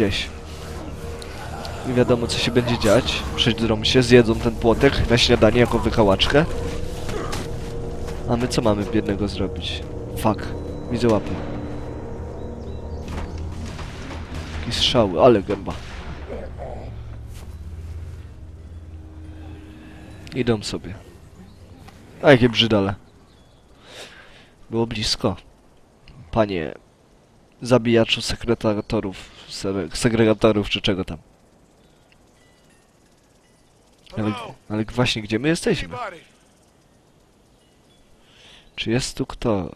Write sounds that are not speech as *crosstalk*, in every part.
gdzieś. Nie wiadomo co się będzie dziać. Przedrą się, zjedzą ten płotek na śniadanie jako wykałaczkę. A my co mamy biednego zrobić? Fuck. Widzę łapę. Jakieś strzały, ale gęba. Idą sobie. A jakie brzydale. Było blisko. Panie zabijaczu sekretarów, se- segregatorów czy czego tam. Ale, ale właśnie gdzie my jesteśmy? Czy jest tu kto?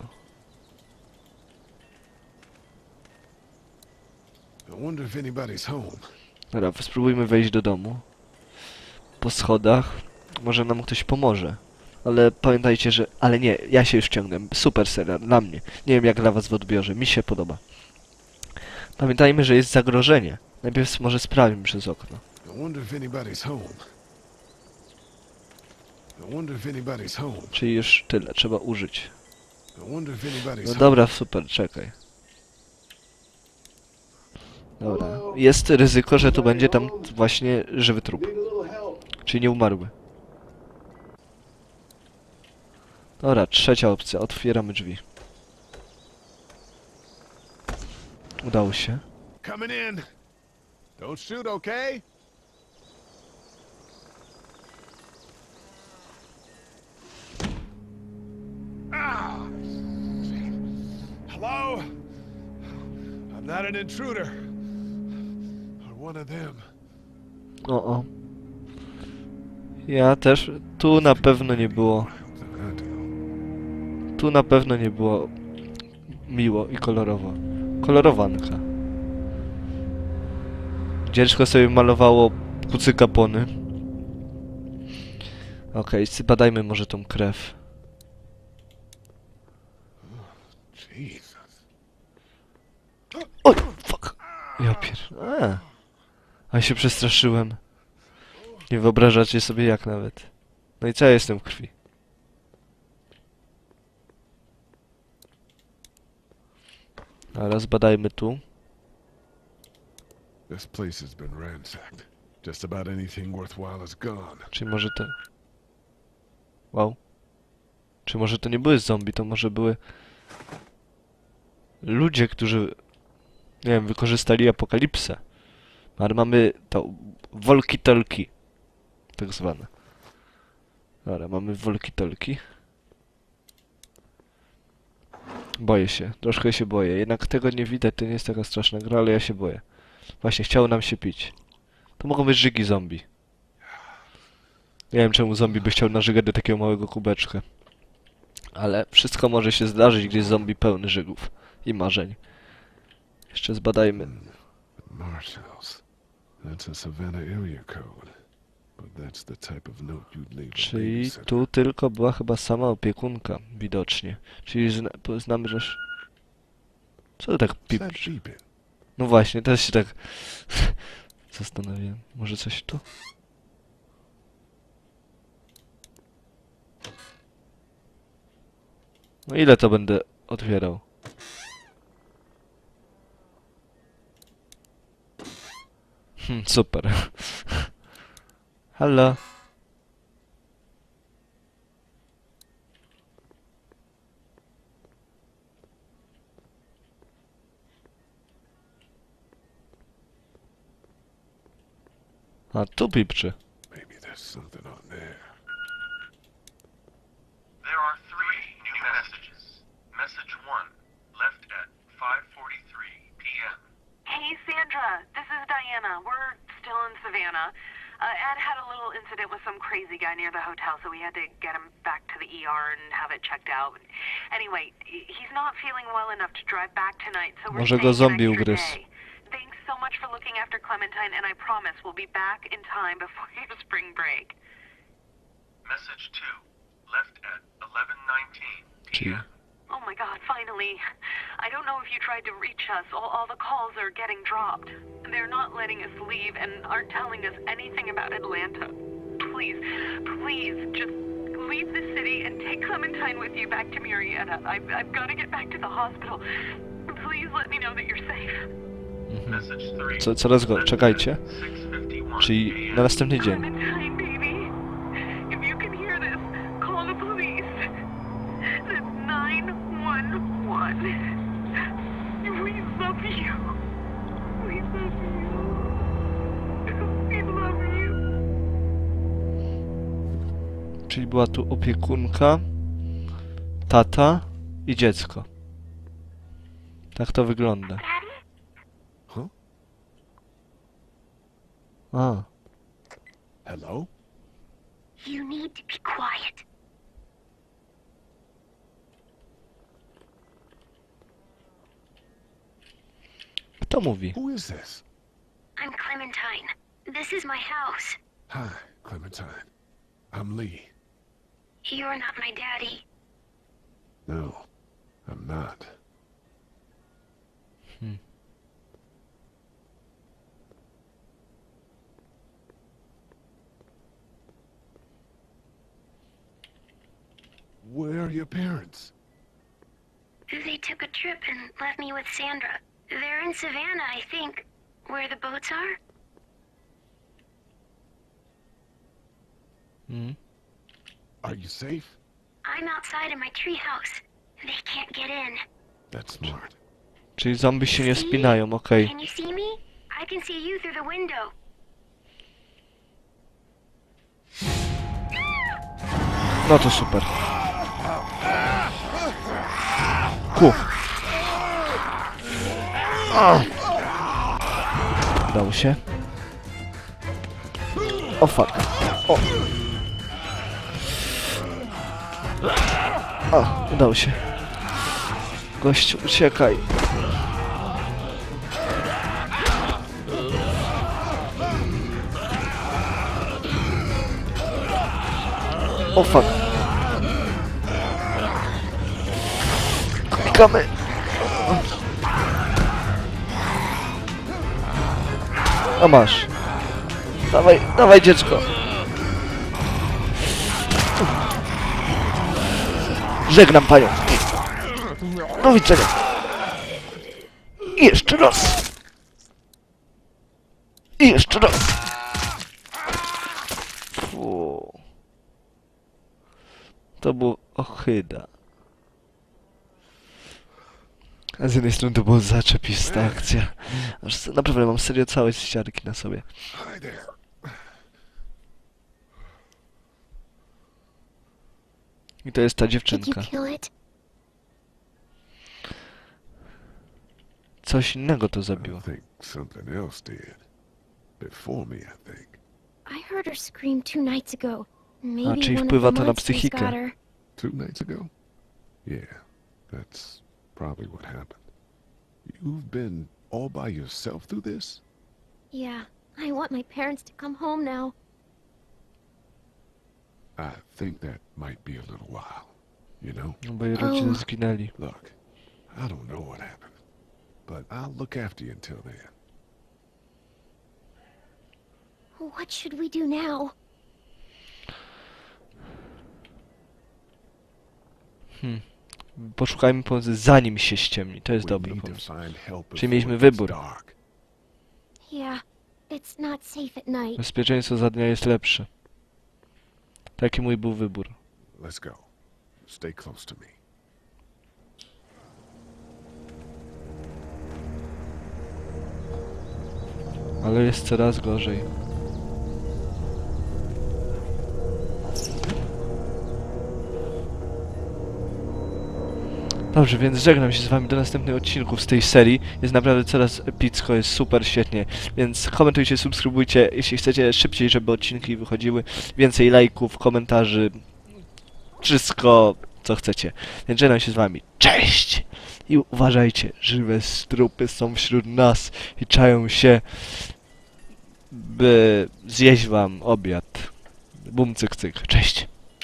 Dobra, spróbujmy wejść do domu. Po schodach. Może nam ktoś pomoże. Ale pamiętajcie, że... Ale nie, ja się już ciągnę. Super serial, dla mnie. Nie wiem jak dla was w odbiorze. Mi się podoba. Pamiętajmy, że jest zagrożenie. Najpierw może sprawimy przez okno. Anybody's home. Czyli już tyle, trzeba użyć. No home. dobra, super, czekaj. Dobra. Jest ryzyko, że tu będzie tam właśnie żywy trup. Czyli nie umarły. Dobra, trzecia opcja. Otwieramy drzwi. Udało się. Coming in. Don't shoot, okay? Ah! Hello? I'm not an intruder. Or one of them. O, o. Ja też. Tu na pewno nie było. Tu na pewno nie było miło i kolorowo. Kolorowanka. Dziecko sobie malowało kucyka pony. Okej, badajmy może tą krew. Oj, fuck. Ja pier... A. A się przestraszyłem. Nie wyobrażacie sobie jak nawet. No i co ja jestem w krwi? Dobra, zbadajmy tu. This place has been ransacked. Just about anything worthwhile is gone. Czy może to... Wow. Czy może to nie były zombie, to może były... Ludzie, którzy... Nie wiem, wykorzystali apokalipsę. Ale mamy to... Wolki-tolki. Tak zwane. Dobra, mamy wolki-tolki. Boję się, troszkę się boję. Jednak tego nie widać, to nie jest taka straszna gra, ale ja się boję. Właśnie, chciało nam się pić. To mogą być żygi zombie. Nie wiem czemu zombie by chciał narzygać do takiego małego kubeczka. Ale wszystko może się zdarzyć, gdy jest zombie pełny żygów i marzeń. Jeszcze zbadajmy. Marshalls. That's a Savannah area code. Czyli tu tylko była chyba sama opiekunka, widocznie. Czyli zna znamy, że... Co to tak beeping? No właśnie, też się tak *laughs* zastanawiam. Może coś tu? No ile to będę otwierał? Hm, super. *laughs* Halo? A tu pipczy. Maybe there's something on there. There are three new messages. Message 1, left at 5.43 p.m. Hey, Sandra. This is Diana. We're still in Savannah. Uh, Ed had a little incident with some crazy guy near the hotel, so we had to get him back to the ER and have it checked out. Anyway, he's not feeling well enough to drive back tonight, so we're Może go staying an zombie extra Thanks so much for looking after Clementine, and I promise we'll be back in time before *laughs* your spring break. Message 2, left at 11.19 Czyli p.m. Oh my god, finally. I don't know if you tried to reach us. All, all the calls are getting dropped. They're not letting us leave and aren't telling us anything about Atlanta. Please, please, just leave the city and take Clementine with you back to Marietta. I've, I've got to get back to the hospital. Please let me know that you're safe. Mm-hmm. Message 3. Co, coraz go, czekajcie. 6:51 Czyli AM. na następny dzień. Clementine, Czyli była tu opiekunka, tata i dziecko. Tak to wygląda. Huh? A, Hello? You need to be quiet. kto mówi? Who is this? I'm Clementine. This is my house. Hi, Clementine. I'm Lee. You're not my daddy. No, I'm not. Hmm. Where are your parents? They took a trip and left me with Sandra. They're in Savannah, I think, where the boats are. Mm. Are you safe? I'm outside in my treehouse. They can't get in. That's smart. Czyli zombie się nie spinają, okej. Can you see me? I can see you through the window. No to super. Ku. Udało się. O fuck. O. O, udało się. Gościu, uciekaj. O fuck. Klikamy. A masz. Dawaj, dawaj dziecko. Żegnam panią. Do widzenia. I jeszcze raz. I jeszcze raz. Fu. To było ochyda. A z jednej strony to była zaczepista akcja. Aż naprawdę mam serio całe ściarki na sobie. Hi there. I to jest ta Did you dziewczynka. kill it? Coś innego to zabiło. think something else did. Before me, I think. I heard her scream two nights ago. Maybe czyli one wpływa of the to na monsters psychikę. got her. Two nights ago? Yeah, that's probably what happened. You've been all by yourself through this? Yeah, I want my parents to come home now. I think that might be a little while. You know? No Bo jej rodzice Oh. zginęli. Look, I don't know what happened, but I'll look after you until then. What should we do now? Poszukajmy pomocy zanim się ściemni. To jest dobry pomysł. Czyli mieliśmy wybór. dark. Yeah, it's not safe at night. Bezpieczeństwo za dnia jest lepsze. Taki mój był wybór. Let's go. Stay close to me. Ale jest coraz gorzej. Dobrze, więc żegnam się z wami do następnych odcinków z tej serii. Jest naprawdę coraz epicko, jest super, świetnie. Więc komentujcie, subskrybujcie, jeśli chcecie szybciej, żeby odcinki wychodziły. Więcej lajków, komentarzy, wszystko co chcecie. Więc żegnam się z wami. Cześć! I uważajcie, żywe strupy są wśród nas i czają się by zjeść wam obiad. Bum cyk cyk. Cześć.